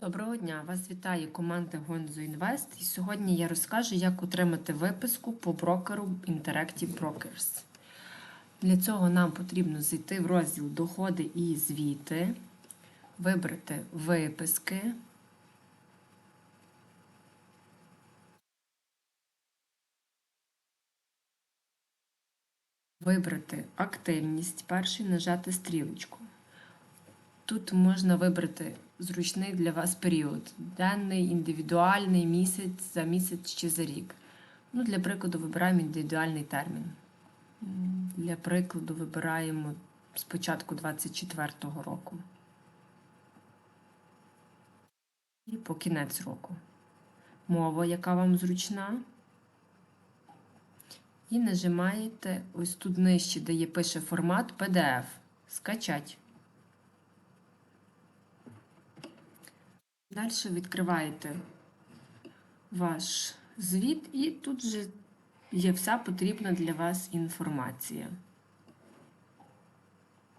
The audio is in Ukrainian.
Доброго дня! Вас вітає команда Гонзо Інвест. І сьогодні я розкажу, як отримати виписку по брокеру Interactive Brokers. Для цього нам потрібно зайти в розділ Доходи і звіти, вибрати виписки. Вибрати активність, перший нажати стрілочку. Тут можна вибрати зручний для вас період: денний, індивідуальний, місяць, за місяць чи за рік. Ну, Для прикладу, вибираємо індивідуальний термін. Для прикладу, вибираємо з початку 24-го року. І по кінець року. Мова, яка вам зручна. І нажимаєте ось тут нижче, де є пише формат PDF. Скачать. Далі відкриваєте ваш звіт, і тут же є вся потрібна для вас інформація.